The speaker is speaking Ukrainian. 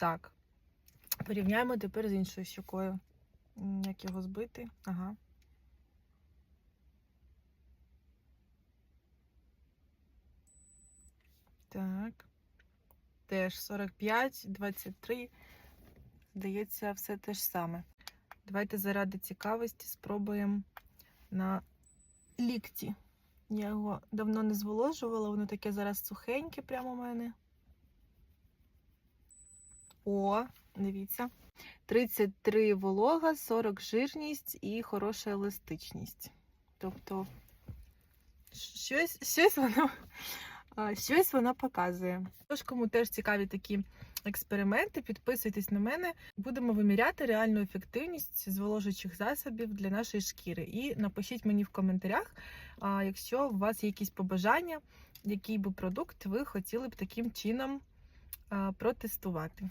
Так. Порівняємо тепер з іншою щокою. Як його збити? Ага. Так. Теж 45, 23. Здається, все те ж саме. Давайте заради цікавості спробуємо на лікті. Я його давно не зволожувала, воно таке зараз сухеньке прямо у мене. О, дивіться. 33 волога, 40 жирність і хороша еластичність. Тобто, щось, щось воно. Щось воно показує. Тож, кому теж цікаві такі експерименти, підписуйтесь на мене. Будемо виміряти реальну ефективність зволожуючих засобів для нашої шкіри. І напишіть мені в коментарях, якщо у вас є якісь побажання, який би продукт ви хотіли б таким чином протестувати.